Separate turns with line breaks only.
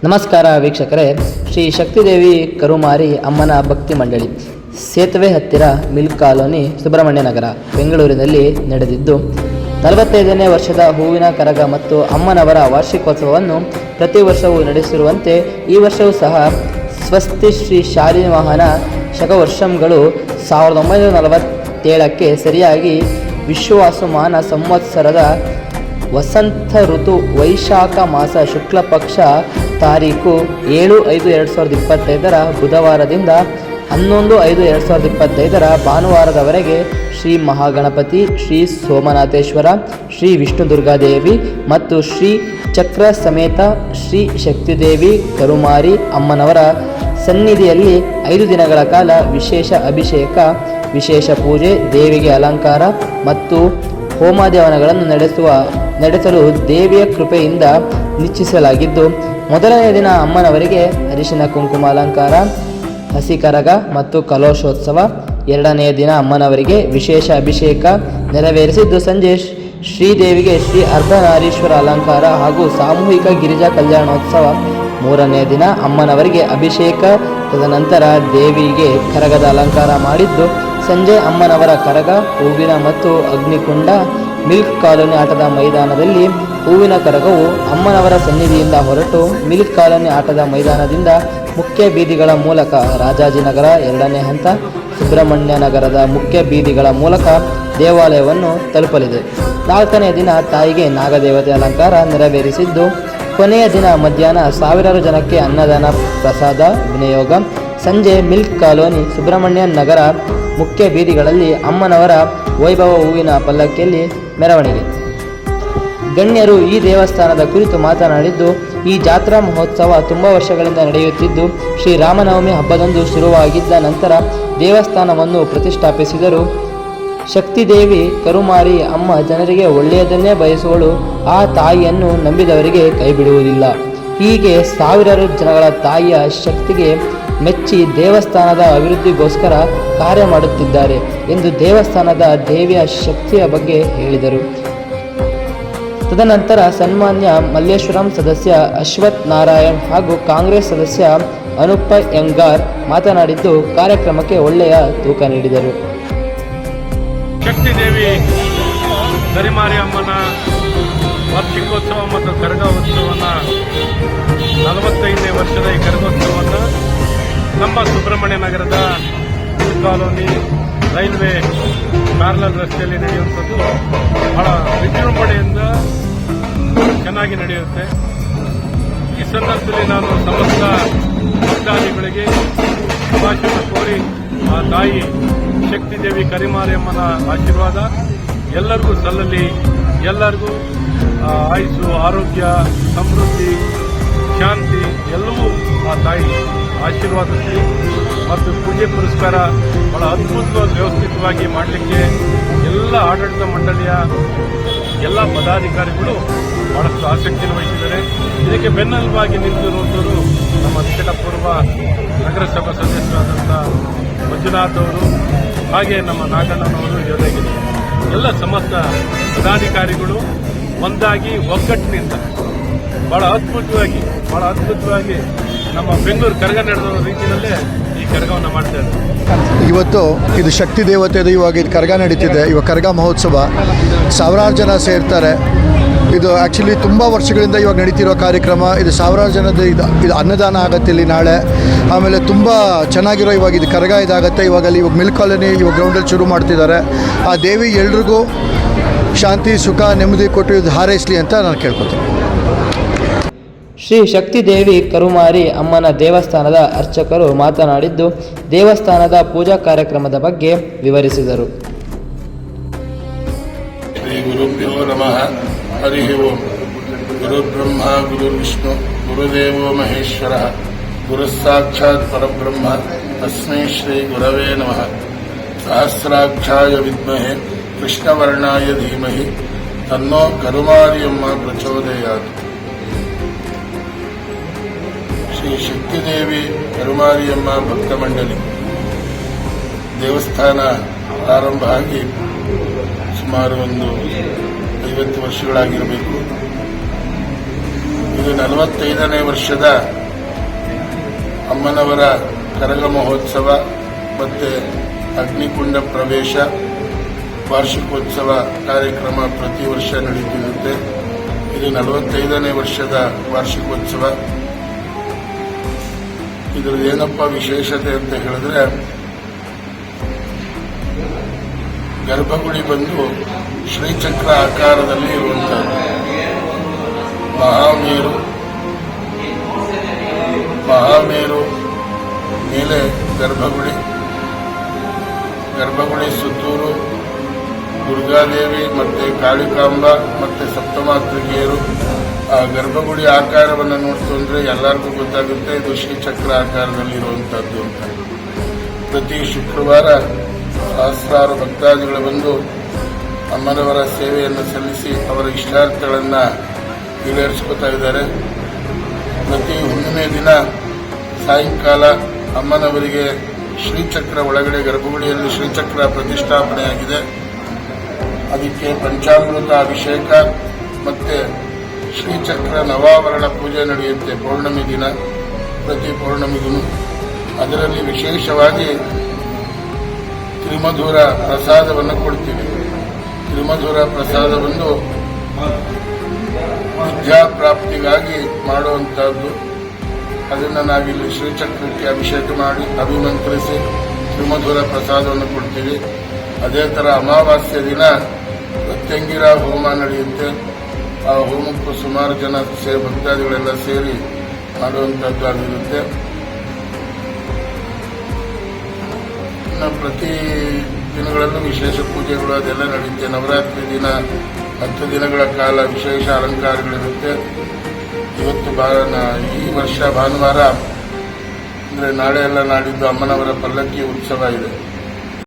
ನಮಸ್ಕಾರ ವೀಕ್ಷಕರೇ. ಶ್ರೀ ಶಕ್ತಿದೇವಿ ಕರುಮಾರಿ ಅಮ್ಮನ ಭಕ್ತಿ ಮಂಡಳಿ, ಸೇತುವೆ ಹತ್ತಿರ ಮಿಲ್ಕ್ ಕಾಲೋನಿ, ಸುಬ್ರಹ್ಮಣ್ಯ ನಗರ, ಬೆಂಗಳೂರಿನಲ್ಲಿ ನಡೆದಿದ್ದು, ನಲವತ್ತೈದನೇ ವರ್ಷದ ಹೂವಿನ ಕರಗ ಮತ್ತು ಅಮ್ಮನವರ ವಾರ್ಷಿಕೋತ್ಸವವನ್ನು ಪ್ರತಿ ವರ್ಷವೂ ನಡೆಸಿರುವಂತೆ ಈ ವರ್ಷವೂ ಸಹ ಸ್ವಸ್ತಿ ಶ್ರೀ ಶಾಲಿವಾಹನ ಶಕವರ್ಷಂಗಳು ಸಾವಿರದ ಒಂಬೈನೂರ ನಲವತ್ತೇಳಕ್ಕೆ ಸರಿಯಾಗಿ ವಿಶ್ವಾಸಮಾನ ಸಂವತ್ಸರದ ವಸಂತ ಋತು ವೈಶಾಖ ಮಾಸ ಶುಕ್ಲ ಪಕ್ಷ ತಾರೀಕು ಏಳು ಐದು ಎರಡು ಸಾವಿರದ ಇಪ್ಪತ್ತೈದರ ಬುಧವಾರದಿಂದ ಹನ್ನೊಂದು ಐದು ಎರಡು ಸಾವಿರದ ಇಪ್ಪತ್ತೈದರ ಭಾನುವಾರದವರೆಗೆ ಶ್ರೀ ಮಹಾಗಣಪತಿ, ಶ್ರೀ ಸೋಮನಾಥೇಶ್ವರ, ಶ್ರೀ ವಿಷ್ಣು ದುರ್ಗಾದೇವಿ ಮತ್ತು ಶ್ರೀ ಚಕ್ರ ಸಮೇತ ಶ್ರೀ ಶಕ್ತಿದೇವಿ ಕರುಮಾರಿ ಅಮ್ಮನವರ ಸನ್ನಿಧಿಯಲ್ಲಿ ಐದು ದಿನಗಳ ಕಾಲ ವಿಶೇಷ ಅಭಿಷೇಕ, ವಿಶೇಷ ಪೂಜೆ, ದೇವಿಗೆ ಅಲಂಕಾರ ಮತ್ತು ಹೋಮಾದೇವನಗಳನ್ನು ನಡೆಸುವ ನಡೆಸಲು ದೇವಿಯ ಕೃಪೆಯಿಂದ ನಿಶ್ಚಯಿಸಲಾಗಿದ್ದು ಮೊದಲನೇ ದಿನ ಅಮ್ಮನವರಿಗೆ ಅರಿಶಿನ, ಕುಂಕುಮ, ಅಲಂಕಾರ ಹಸಿ ಕರಗ ಮತ್ತು ಕಲೋಶೋತ್ಸವ ಎರಡನೆಯ ದಿನ ಅಮ್ಮನವರಿಗೆ ವಿಶೇಷ ಅಭಿಷೇಕ ನೆರವೇರಿಸಿದ್ದು ಸಂಜೆ ಶ್ರೀ- ಶ್ರೀದೇವಿಗೆ ಶ್ರೀ ಅರ್ಧನಾರೀಶ್ವರ ಅಲಂಕಾರ ಹಾಗೂ ಸಾಮೂಹಿಕ ಗಿರಿಜಾ ಕಲ್ಯಾಣೋತ್ಸವ. ಮೂರನೇ ದಿನ ಅಮ್ಮನವರಿಗೆ ಅಭಿಷೇಕ, ತದನಂತರ ದೇವಿಗೆ ಕರಗದ ಅಲಂಕಾರ ಮಾಡಿದ್ದು, ಸಂಜೆ ಅಮ್ಮನವರ ಕರಗ, ಹೂವಿನ ಮತ್ತು ಅಗ್ನಿಕುಂಡ, ಮಿಲ್ಕ್ ಕಾಲೋನಿ ಆಟದ ಮೈದಾನದಲ್ಲಿ ಹೂವಿನ ಕರಗವು ಅಮ್ಮನವರ ಸನ್ನಿಧಿಯಿಂದ ಹೊರಟು ಮಿಲ್ಕ್ ಕಾಲೋನಿ ಆಟದ ಮೈದಾನದಿಂದ ಮುಖ್ಯ ಬೀದಿಗಳ ಮೂಲಕ ರಾಜಾಜಿನಗರ ಎರಡನೇ ಹಂತ, ಸುಬ್ರಹ್ಮಣ್ಯ ನಗರದ ಮುಖ್ಯ ಬೀದಿಗಳ ಮೂಲಕ ದೇವಾಲಯವನ್ನು ತಲುಪಲಿದೆ. ನಾಲ್ಕನೇ ದಿನ ತಾಯಿಗೆ ನಾಗದೇವತೆ ಅಲಂಕಾರ ನೆರವೇರಿಸಿದ್ದು, ಕೊನೆಯ ದಿನ ಮಧ್ಯಾಹ್ನ ಸಾವಿರಾರು ಜನಕ್ಕೆ ಅನ್ನದಾನ ಪ್ರಸಾದ, ವಿನಿಯೋಗ. ಸಂಜೆ ಮಿಲ್ಕ್ ಕಾಲೋನಿ, ಸುಬ್ರಹ್ಮಣ್ಯ ನಗರ ಮುಖ್ಯ ಬೀದಿಗಳಲ್ಲಿ ಅಮ್ಮನವರ ವೈಭವ ಹೂವಿನ ಪಲ್ಲಕ್ಕಿಯಲ್ಲಿ ಮೆರವಣಿಗೆ. ಗಣ್ಯರು ಈ ದೇವಸ್ಥಾನದ ಕುರಿತು ಮಾತನಾಡಿದ್ದು, ಈ ಜಾತ್ರಾ ಮಹೋತ್ಸವ ತುಂಬ ವರ್ಷಗಳಿಂದ ನಡೆಯುತ್ತಿದ್ದು ಶ್ರೀರಾಮನವಮಿ ಹಬ್ಬದಂದು ಶುರುವಾಗಿದ್ದ ನಂತರ ದೇವಸ್ಥಾನವನ್ನು ಪ್ರತಿಷ್ಠಾಪಿಸಿದರು. ಶಕ್ತಿದೇವಿ, ಕರುಮಾರಿ, ಅಮ್ಮ ಜನರಿಗೆ ಒಳ್ಳೆಯದನ್ನೇ ಬಯಸುವಳು. ಆ ತಾಯಿಯನ್ನು ನಂಬಿದವರಿಗೆ ಕೈಬಿಡುವುದಿಲ್ಲ. ಹೀಗೆ ಸಾವಿರಾರು ಜನಗಳ ತಾಯಿಯ ಶಕ್ತಿಗೆ ಮೆಚ್ಚಿ ದೇವಸ್ಥಾನದ ಅಭಿವೃದ್ಧಿಗೋಸ್ಕರ ಕಾರ್ಯ ಮಾಡುತ್ತಿದ್ದಾರೆ ಎಂದು ದೇವಸ್ಥಾನದ ದೇವಿಯ ಶಕ್ತಿಯ ಬಗ್ಗೆ ಹೇಳಿದರು. ತದನಂತರ ಸನ್ಮಾನ್ಯ ಮಲ್ಲೇಶ್ವರಂ ಸದಸ್ಯ ಅಶ್ವಥ್ ನಾರಾಯಣ್ ಹಾಗೂ ಕಾಂಗ್ರೆಸ್ ಸದಸ್ಯ ಅನುಪ ಎಂಗಾರ್ ಮಾತನಾಡಿದ್ದು, ಕಾರ್ಯಕ್ರಮಕ್ಕೆ ಒಳ್ಳೆಯ ತೂಕ ನೀಡಿದರು.
ಶಕ್ತಿದೇವಿ ಅಮ್ಮನ ವಾರ್ಷಿಕೋತ್ಸವ ಮತ್ತು ಕರಗ ಉತ್ಸವನ ನಲವತ್ತೈದನೇ ವರ್ಷದ ಈ ಕರಗೋತ್ಸವವನ್ನು ನಮ್ಮ ಸುಬ್ರಹ್ಮಣ್ಯ ನಗರದ ಕಾಲೋನಿ ರೈಲ್ವೆ ಪ್ಯಾರಲಲ್ ರಸ್ತೆಯಲ್ಲಿ ನಡೆಯುವಂಥದ್ದು ಬಹಳ ವಿಜೃಂಭಣೆಯಿಂದ ಚೆನ್ನಾಗಿ ನಡೆಯುತ್ತೆ. ಈ ಸಂದರ್ಭದಲ್ಲಿ ನಾನು ಸಮಸ್ತ ಭಕ್ತಾದಿಗಳಿಗೆ ಶುಭಾಶಯ ಕೋರಿ ಆ ತಾಯಿ ಶಕ್ತಿದೇವಿ ಕರಿಮಾರಿಯಮ್ಮನ ಆಶೀರ್ವಾದ. ಎಲ್ಲರಿಗೂ ಸಲ್ಲಲಿ, ಎಲ್ಲರಿಗೂ ಆಯುಸು ಆಯುಸ್ಸು, ಆರೋಗ್ಯ, ಸಮೃದ್ಧಿ, ಶಾಂತಿ, ಎಲ್ಲವೂ ಆ ತಾಯಿ ಆಶೀರ್ವಾದಿಸಲಿ ಮತ್ತು ಪೂಜೆ ಪುರಸ್ಕಾರ ಬಹಳ ಅದ್ಭುತವಾಗಿ ವ್ಯವಸ್ಥಿತವಾಗಿ ಮಾಡಲಿಕ್ಕೆ ಎಲ್ಲ ಆಡಳಿತ ಮಂಡಳಿಯ ಎಲ್ಲ ಪದಾಧಿಕಾರಿಗಳು ಬಹಳಷ್ಟು ಆಸಕ್ತಿಯನ್ನು ವಹಿಸಿದ್ದಾರೆ. ಇದಕ್ಕೆ ಬೆನ್ನೆಲುಬಾಗಿ ನಿಂತಿರುವಂಥವರು ನಮ್ಮ ನಿಕಟಪೂರ್ವ ನಗರಸಭಾ ಸದಸ್ಯರಾದಂಥ ಮಂಜುನಾಥ್ ಅವರು ಹಾಗೆ ನಮ್ಮ ನಾಗಣ್ಣನವರು ಜೊತೆಗಿದೆ ಎಲ್ಲ ಸಮಸ್ತ ಪದಾಧಿಕಾರಿಗಳು ಒಂದಾಗಿ ಒಗ್ಗಟ್ಟಿನಿಂದ ಬಹಳ ಅದ್ಭುತವಾಗಿ ಬಹಳ ಅದ್ಭುತವಾಗಿ ನಮ್ಮ ಬೆಂಗಳೂರು ಕರಗ ನಡೆದ ರೀತಿಯಲ್ಲೇ
ಇವತ್ತು ಇದು ಶಕ್ತಿ ದೇವತೆದು ಇವಾಗ ಇದು ಕರ್ಗ ನಡೀತಿದೆ. ಇವಾಗ ಕರ್ಗ ಮಹೋತ್ಸವ. ಸಾವಿರಾರು ಜನ ಸೇರ್ತಾರೆ. ಇದು ಆ್ಯಕ್ಚುಲಿ ತುಂಬ ವರ್ಷಗಳಿಂದ ಇವಾಗ ನಡೀತಿರೋ ಕಾರ್ಯಕ್ರಮ. ಇದು ಸಾವಿರಾರು ಜನದ ಇದು ಇದು ಅನ್ನದಾನ ಆಗತ್ತೆ ಇಲ್ಲಿ ನಾಳೆ. ಆಮೇಲೆ ತುಂಬ ಚೆನ್ನಾಗಿರೋ ಇವಾಗ ಇದು ಕರಗ ಇದಾಗತ್ತೆ. ಇವಾಗ ಅಲ್ಲಿ ಇವಾಗ ಮಿಲ್ಕ್ ಕಾಲೋನಿ ಇವಾಗ ಗ್ರೌಂಡಲ್ಲಿ ಶುರು ಮಾಡ್ತಿದ್ದಾರೆ. ಆ ದೇವಿ ಎಲ್ರಿಗೂ ಶಾಂತಿ, ಸುಖ, ನೆಮ್ಮದಿ ಕೊಟ್ಟು ಇದು ಹಾರೈಸಲಿ ಅಂತ ನಾನು ಕೇಳ್ಕೊತೀನಿ.
ಶ್ರೀ ಶಕ್ತಿ ದೇವಿ ಕರುಮಾರಿ ಅಮ್ಮನ ದೇವಸ್ಥಾನದ ಅರ್ಚಕರು ಮಾತನಾಡಿದ್ದು, ದೇವಸ್ಥಾನದ ಪೂಜಾ ಕಾರ್ಯಕ್ರಮದ ಬಗ್ಗೆ ವಿವರಿಸಿದರು.
ಗುರುಭ್ಯೋ ನಮಃ. ಹರಿ ಓಂ. ಗುರು ವಿಷ್ಣು ಗುರುದೇವೋ ಮಹೇಶ್ವರ. ಗುರುಸಾಕ್ಷಾತ್ ಪರಬ್ರಹ್ಮ. ತಸ್ಮೈ ಶ್ರೀ ಗುರವೇ ನಮಃ. ಸಹಸ್ರಾಕ್ಷಾಯ ವಿದ್ಮಹೆ, ಕೃಷ್ಣವರ್ಣಾಯ ಧೀಮಹಿ. ತನ್ನೋ ಕರುಮಾರಿಯಮ್ಮ ಪ್ರಚೋದಯಾತ್. ಶ್ರೀ ಶಕ್ತಿದೇವಿ ಕರುಮಾರಿಯಮ್ಮ ಭಕ್ತ ಮಂಡಳಿ. ದೇವಸ್ಥಾನ ಪ್ರಾರಂಭ ಆಗಿ ಸುಮಾರು ಒಂದು ಐವತ್ತು ವರ್ಷಗಳಾಗಿರಬೇಕು. ಇದು ನಲವತ್ತೈದನೇ ವರ್ಷದ ಅಮ್ಮನವರ ಕರಗ ಮಹೋತ್ಸವ ಮತ್ತು ಅಗ್ನಿಕುಂಡ ಪ್ರವೇಶ, ವಾರ್ಷಿಕೋತ್ಸವ ಕಾರ್ಯಕ್ರಮ ಪ್ರತಿ ವರ್ಷ ನಡೆಯುತ್ತಿರುತ್ತೆ ಇದು ನಲವತ್ತೈದನೇ ವರ್ಷದ ವಾರ್ಷಿಕೋತ್ಸವ. ಇದ್ರದ್ದು ಏನಪ್ಪ ವಿಶೇಷತೆ ಅಂತ ಹೇಳಿದ್ರೆ, ಗರ್ಭಗುಡಿ ಬಂದು ಶ್ರೀಚಕ್ರ ಆಕಾರದಲ್ಲಿ ಇರುವಂತಹದ್ದು ಮಹಾಮೇರು ಮಹಾಮೇರು ಮೇಲೆ ಗರ್ಭಗುಡಿ ಗರ್ಭಗುಡಿ ಸುತ್ತೂರು, ದುರ್ಗಾದೇವಿ ಮತ್ತೆ ಕಾಳಿಕಾಂಬ ಮತ್ತೆ ಸಪ್ತಮಾತೃಗಿಯರು ಆ ಗರ್ಭಗುಡಿ ಆಕಾರವನ್ನು ನೋಡ್ತು ಅಂದರೆ ಎಲ್ಲರಿಗೂ ಗೊತ್ತಾಗುತ್ತೆ ಇದು ಶ್ರೀಚಕ್ರ ಆಕಾರದಲ್ಲಿರುವಂತಹದ್ದು ಅಂತ. ಪ್ರತಿ ಶುಕ್ರವಾರ ಸಹಸ್ರಾರು ಭಕ್ತಾದಿಗಳು ಬಂದು ಅಮ್ಮನವರ ಸೇವೆಯನ್ನು ಸಲ್ಲಿಸಿ ಅವರ ಇಷ್ಟಾರ್ಥಗಳನ್ನು ಈಡೇರಿಸ್ಕೊತಾ ಇದ್ದಾರೆ. ಪ್ರತಿ ಹುಣ್ಣಿಮೆ ದಿನ ಸಾಯಂಕಾಲ ಅಮ್ಮನವರಿಗೆ ಶ್ರೀಚಕ್ರ ಒಳಗಡೆ ಗರ್ಭಗುಡಿಯಲ್ಲಿ ಶ್ರೀಚಕ್ರ ಪ್ರತಿಷ್ಠಾಪನೆಯಾಗಿದೆ. ಅದಕ್ಕೆ ಪಂಚಾಮೃತ ಅಭಿಷೇಕ ಮತ್ತೆ ಶ್ರೀಚಕ್ರ ನವಾವರಣ ಪೂಜೆ ನಡೆಯುತ್ತೆ ಪೌರ್ಣಮಿ ದಿನ, ಪ್ರತಿ ಪೌರ್ಣಮಿಗೂ. ಅದರಲ್ಲಿ ವಿಶೇಷವಾಗಿ ತ್ರಿಮಧುರ ಪ್ರಸಾದವನ್ನು ಕೊಡ್ತೀವಿ. ತ್ರಿಮಧುರ ಪ್ರಸಾದವನ್ನು ವಿದ್ಯಾಪ್ರಾಪ್ತಿಗಾಗಿ ಮಾಡುವಂತಹದ್ದು ಅದನ್ನು ನಾವಿಲ್ಲಿ ಶ್ರೀಚಕ್ರಕ್ಕೆ ಅಭಿಷೇಕ ಮಾಡಿ ಅಭಿಮಂತ್ರಿಸಿ ತ್ರಿಮಧುರ ಪ್ರಸಾದವನ್ನು ಕೊಡ್ತೀವಿ. ಅದೇ ಥರ ಅಮಾವಾಸ್ಯ ದಿನ ಪ್ರತ್ಯಂಗಿರ ಹೋಮ ನಡೆಯುತ್ತೆ. ಆ ಹೋಮಕ್ಕೂ ಸುಮಾರು ಜನ ಸೇ ಭಕ್ತಾದಿಗಳೆಲ್ಲ ಸೇರಿ ಮಾಡುವಂಥದ್ದು ಆಗಿರುತ್ತೆ. ಇನ್ನು ಪ್ರತಿ ದಿನಗಳಲ್ಲೂ ವಿಶೇಷ ಪೂಜೆಗಳು, ಅದೆಲ್ಲ ನಡೆಯುತ್ತೆ ನವರಾತ್ರಿ ದಿನ ಹತ್ತು ದಿನಗಳ ಕಾಲ ವಿಶೇಷ ಅಲಂಕಾರಗಳಿರುತ್ತೆ. ಇವತ್ತು ಈ ವರ್ಷ ಭಾನುವಾರ, ಅಂದರೆ ನಾಳೆ ಎಲ್ಲ ನಾಡಿದ್ದು ಅಮ್ಮನವರ ಪಲ್ಲಕ್ಕಿ ಉತ್ಸವ ಇದೆ.